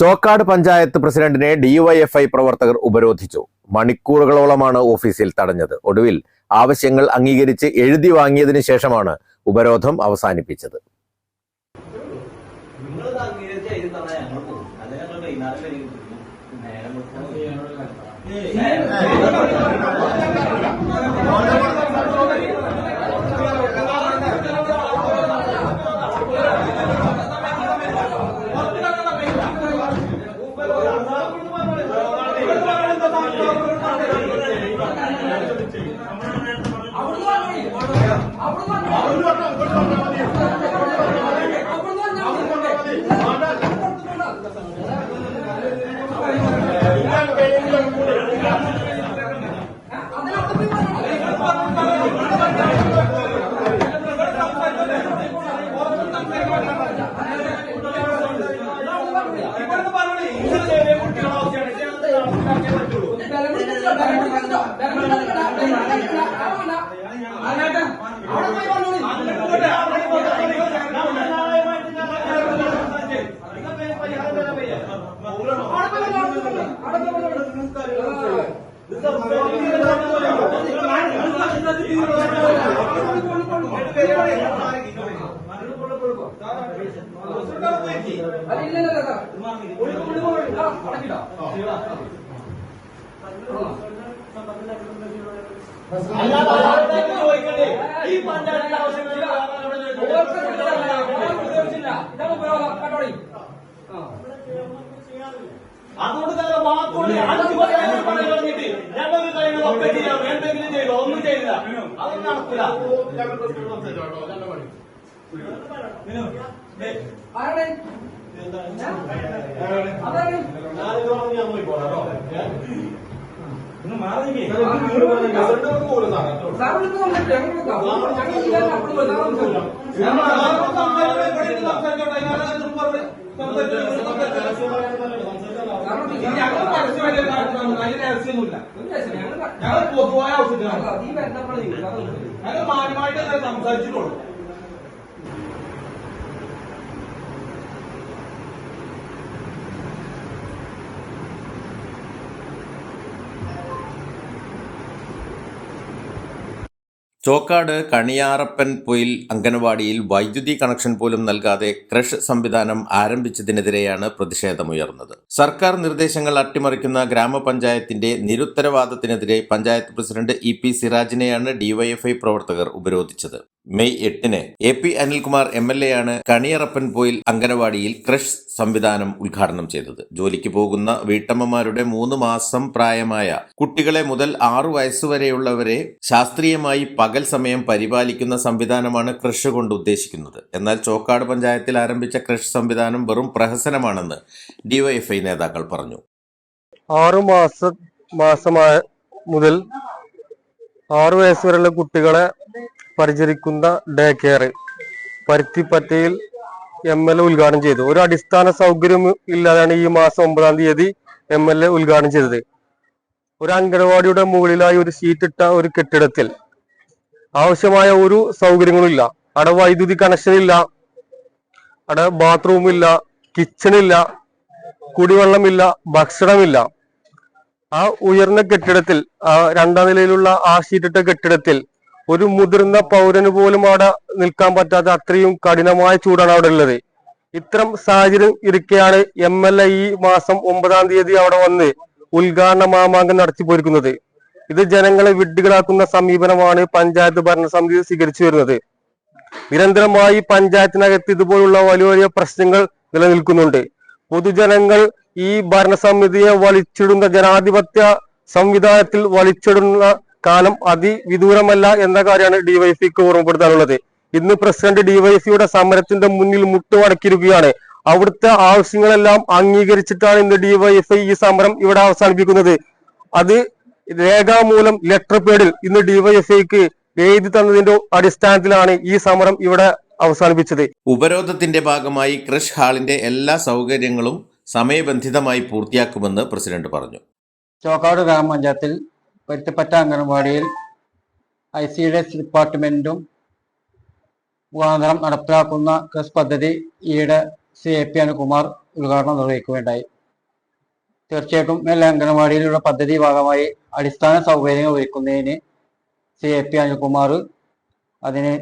ചോക്കാട് പഞ്ചായത്ത് പ്രസിഡന്റിനെ ഡിവൈഎഫ്ഐ പ്രവർത്തകർ ഉപരോധിച്ചു. മണിക്കൂറുകളോളമാണ് ഓഫീസിൽ തടഞ്ഞത്. ഒടുവിൽ ആവശ്യങ്ങൾ അംഗീകരിച്ച് എഴുതി വാങ്ങിയതിനു ശേഷമാണ് ഉപരോധം അവസാനിപ്പിച്ചത്. നിങ്ങളിത് ¡Vamos, vamos! അംഗീകരിച്ച് എഴുതി തന്നാൽ ഈ പോകും ആവശ്യമില്ല ഈ പഞ്ചായത്തിന്റെ ആവശ്യങ്ങൾ അതുകൊണ്ട് തന്നെ വാക്കുകൊണ്ട് അഞ്ചു കൊല്ലം പണി കഴിഞ്ഞിട്ട് ഞങ്ങൾക്ക് കഴിയുന്നത് ഒക്കെ ചെയ്യാം. എന്തെങ്കിലും ചെയ്തോ? ഒന്നും ചെയ്തില്ല. അതൊന്നും നടക്കില്ല. രഹസ്യമൊന്നുമില്ല ഞങ്ങൾ പൊതുവായ ആവശ്യത്തിനാണ്. ഞങ്ങൾ മാന്യമായിട്ട് സംസാരിച്ചിട്ടുള്ളൂ. ചോക്കാട് കണിയാറപ്പൻ പൊയിൽ അംഗനവാടിയിൽ വൈദ്യുതി കണക്ഷൻ പോലും നൽകാതെ ക്രഷ് സംവിധാനം ആരംഭിച്ചതിനെതിരെയാണ് പ്രതിഷേധമുയർന്നത്. സർക്കാർ നിർദ്ദേശങ്ങൾ അട്ടിമറിക്കുന്ന ഗ്രാമപഞ്ചായത്തിന്റെ നിരുത്തരവാദത്തിനെതിരെ പഞ്ചായത്ത് പ്രസിഡന്റ് ഇ പി സിറാജിനെയാണ് ഡിവൈഎഫ്ഐ പ്രവർത്തകർ ഉപരോധിച്ചത്. മെയ് എട്ടിന് A P Anilkumar M L A ആണ് കണിയറപ്പൻ പോയിൽ അംഗനവാടിയിൽ ക്രഷ് സംവിധാനം ഉദ്ഘാടനം ചെയ്തത്. ജോലിക്ക് പോകുന്ന വീട്ടമ്മമാരുടെ മൂന്ന് മാസം പ്രായമായ കുട്ടികളെ മുതൽ ആറു വയസ്സുവരെയുള്ളവരെ ശാസ്ത്രീയമായി പകൽ സമയം പരിപാലിക്കുന്ന സംവിധാനമാണ് ക്രഷ് കൊണ്ട് ഉദ്ദേശിക്കുന്നത്. എന്നാൽ ചോക്കാട് പഞ്ചായത്തിൽ ആരംഭിച്ച ക്രഷ് സംവിധാനം വെറും പ്രഹസനമാണെന്ന് ഡിവൈഎഫ്ഐ നേതാക്കൾ പറഞ്ഞു. ആറു മാസം മാസമായ മുതൽ ആറു വയസ്സുവരെയുള്ള കുട്ടികളെ പരിചരിക്കുന്ന ഡേ കെയർ പരുത്തിപ്പറ്റയിൽ എം എൽ എ ഉദ്ഘാടനം ചെയ്തു. ഒരു അടിസ്ഥാന സൗകര്യം ഇല്ലാതെയാണ് ഈ മാസം ഒമ്പതാം തീയതി എം എൽ എ ഉദ്ഘാടനം ചെയ്തത്. ഒരു അംഗനവാടിയുടെ മുകളിലായി ഒരു സീറ്റ് ഇട്ട ഒരു കെട്ടിടത്തിൽ ആവശ്യമായ ഒരു സൗകര്യങ്ങളും ഇല്ല. അവിടെ വൈദ്യുതി കണക്ഷൻ ഇല്ല. അവിടെ ബാത്റൂം ഇല്ല കിച്ചൺ ഇല്ല കുടിവെള്ളമില്ല ഭക്ഷണമില്ല ആ ഉയർന്ന കെട്ടിടത്തിൽ ആ രണ്ടാം നിലയിലുള്ള ആ ഷീറ്റിട്ട കെട്ടിടത്തിൽ ഒരു മുതിർന്ന പൗരന് പോലും അവിടെ നിൽക്കാൻ പറ്റാത്ത അത്രയും കഠിനമായ ചൂടാണ് അവിടെ ഉള്ളത്. ഇത്തരം സാഹചര്യം ഇരിക്കെയാണ് എം എൽ എ ഈ മാസം ഒമ്പതാം തീയതി അവിടെ വന്ന് ഉദ്ഘാടന മാമാങ്കം നടത്തി പോയിരിക്കുന്നത്. ഇത് ജനങ്ങളെ വിഡ്ഢികളാക്കുന്ന സമീപനമാണ് പഞ്ചായത്ത് ഭരണസമിതി സ്വീകരിച്ചു വരുന്നത്. നിരന്തരമായി പഞ്ചായത്തിനകത്ത് ഇതുപോലുള്ള വലിയ വലിയ പ്രശ്നങ്ങൾ നിലനിൽക്കുന്നുണ്ട്. പൊതുജനങ്ങൾ ഈ ഭരണസമിതിയെ വലിച്ചിടുന്ന ജനാധിപത്യ സംവിധാനത്തിൽ വലിച്ചിടുന്ന കാലം അതിവിദൂരമല്ല എന്ന കാര്യമാണ് ഡിവൈഎഫ്സിക്ക് ഓർമ്മപ്പെടുത്താനുള്ളത്. ഇന്ന് പ്രസിഡന്റ് ഡിവൈഎഫ്സിയുടെ സമരത്തിന്റെ മുന്നിൽ മുട്ടുമടക്കിയിരിക്കുകയാണ് അവിടുത്തെ ആവശ്യങ്ങളെല്ലാം അംഗീകരിച്ചിട്ടാണ് ഇന്ന് ഡിവൈഎഫ്ഐ ഈ സമരം ഇവിടെ അവസാനിപ്പിക്കുന്നത്. അത് രേഖാമൂലം ലെറ്റർ പേഡിൽ ഇന്ന് ഡിവൈഎഫ്ഐക്ക് എഴുതി തന്നതിന്റെ അടിസ്ഥാനത്തിലാണ് ഈ സമരം ഇവിടെ അവസാനിപ്പിച്ചത്. ഉപരോധത്തിന്റെ ഭാഗമായി ക്രിഷ് ഹാളിന്റെ എല്ലാ സൗകര്യങ്ങളും സമയബന്ധിതമായി പൂർത്തിയാക്കുമെന്ന് പ്രസിഡന്റ് പറഞ്ഞു. ചോക്കാട് ഗ്രാമപഞ്ചായത്തിൽ പരുത്തിപ്പറ്റ അംഗൻവാടിയിൽ ഐ സി ഡി എസ് ഡിപ്പാർട്ട്മെന്റും മുഖാന്തരം നടപ്പിലാക്കുന്ന ക്രിസ് പദ്ധതി ഈയിടെ സി എ പി അനുകുമാർ ഉദ്ഘാടനം നിർവഹിക്കുകയുണ്ടായി. തീർച്ചയായിട്ടും എല്ലാ അംഗൻവാടിയിലുള്ള പദ്ധതി ഭാഗമായി അടിസ്ഥാന സൗകര്യങ്ങൾ ഒരുക്കുന്നതിന് സി എ പി അനുകുമാർ അതിന്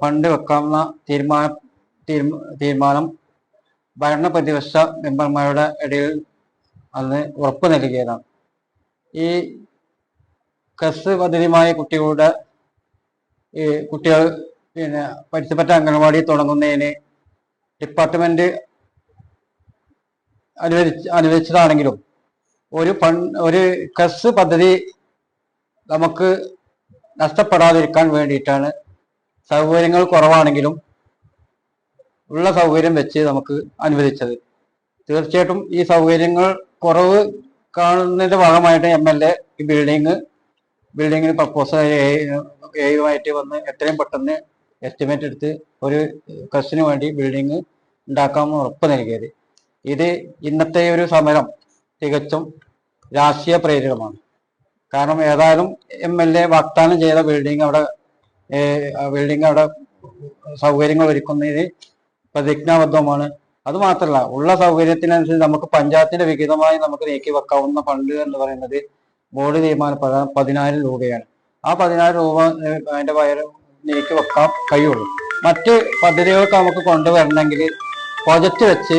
ഫണ്ട് വെക്കാവുന്ന തീരുമാന തീരുമാനം ഭരണ പ്രതിപക്ഷ മെമ്പർമാരുടെ ഇടയിൽ അന്ന് ഉറപ്പ് നൽകിയതാണ്. ഈ കസ് പദ്ധതിയുമായ കുട്ടികളുടെ ഈ കുട്ടികൾ പിന്നെ പരിസരപ്പെട്ട അംഗൻവാടി തുടങ്ങുന്നതിന് ഡിപ്പാർട്ട്മെന്റ് അനുവദിച്ച് അനുവദിച്ചതാണെങ്കിലും ഒരു പൺ ഒരു കസ് പദ്ധതി നമുക്ക് നഷ്ടപ്പെടാതിരിക്കാൻ വേണ്ടിയിട്ടാണ് സൗകര്യങ്ങൾ കുറവാണെങ്കിലും ഉള്ള സൗകര്യം വെച്ച് നമുക്ക് അനുവദിച്ചത്. തീർച്ചയായിട്ടും ഈ സൗകര്യങ്ങൾ കുറവ് കാണുന്നതിന്റെ ഭാഗമായിട്ട് എം എൽ എ ഈ ബിൽഡിങ് ബിൽഡിങ്ങിന് പ്രപ്പോസൽ എയുമായിട്ട് വന്ന് എത്രയും പെട്ടെന്ന് എസ്റ്റിമേറ്റ് എടുത്ത് ഒരു കസ്റ്റിന് വേണ്ടി ബിൽഡിങ് ഉണ്ടാക്കാമെന്ന് ഉറപ്പ് നൽകിയത്. ഇത് ഇന്നത്തെ ഒരു സമരം തികച്ചും രാഷ്ട്രീയ പ്രേരിതമാണ്. കാരണം ഏതായാലും എം എൽ എ വാഗ്ദാനം ചെയ്ത ബിൽഡിംഗ് അവിടെ ബിൽഡിംഗ് അവിടെ സൗകര്യങ്ങൾ ഒരുക്കുന്നതിന് പ്രതിജ്ഞാബദ്ധമാണ്. അത് മാത്രമല്ല ഉള്ള സൗകര്യത്തിനനുസരിച്ച് നമുക്ക് പഞ്ചായത്തിന്റെ വിഹിതമായി നമുക്ക് നീക്കി വെക്കാവുന്ന ഫണ്ട് എന്ന് പറയുന്നത് ബോർഡ് തീരുമാനപ്രകാരം പതിനായിരം രൂപയാണ്. ആ പതിനായിരം രൂപ അതിന്റെ വയറ് നീക്കി വെക്കാൻ കഴിയുള്ളൂ. മറ്റ് പദ്ധതികൾക്ക് നമുക്ക് കൊണ്ടുവരണമെങ്കിൽ പ്രൊജക്റ്റ് വെച്ച്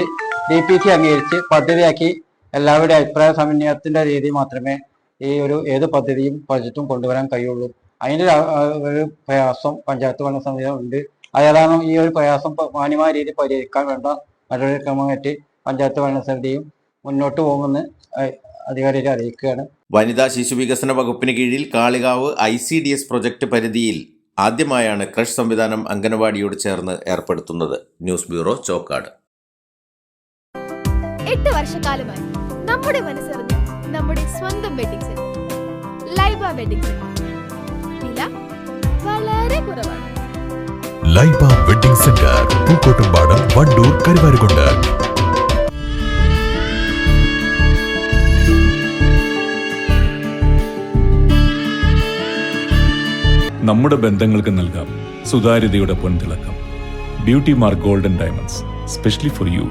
ഡി പി സി അംഗീകരിച്ച് പദ്ധതിയാക്കി എല്ലാവരുടെയും അഭിപ്രായ സമന്വയത്തിന്റെ രീതി മാത്രമേ ഈ ഒരു ഏത് പദ്ധതിയും പ്രൊജക്റ്റും കൊണ്ടുവരാൻ കഴിയുള്ളൂ. അതിന്റെ ഒരു പ്രയാസം പഞ്ചായത്ത് ഭരണ സമിതി ഉണ്ട് അതേതാണ് ഈ ഒരു പ്രയാസം മാന്യമായ രീതിയിൽ പരിഹരിക്കാൻ വേണ്ട നടപടിക്രമമായിട്ട് പഞ്ചായത്ത് ഭരണസമിതിയും മുന്നോട്ട് പോകുമെന്ന് അധികാരികളെ അറിയിക്കുകയാണ്. വനിതാ ശിശു വികസന വകുപ്പിന് കീഴിൽ Kalikavu I C D S project പരിധിയിൽ ആദ്യമായാണ് ക്രഷ് സംവിധാനം അംഗനവാടിയോട് ചേർന്ന് ഏർപ്പെടുത്തുന്നത്. News bureau Chokkad. എട്ട് വർഷക്കാലമായി നമ്മുടെ മനസ്സറിഞ്ഞ് നമ്മുടെ സ്വന്തം wedding centre Laiba wedding centre വില വളരെ കുറവാണ്. Laiba wedding centre Pookkottumpadam Wandoor Karuvarakundu. നമ്മുടെ ബന്ധങ്ങൾക്ക് നൽകാം സുതാര്യതയുടെ പൊൻതിളക്കം. Beauty mark golden diamonds specially for you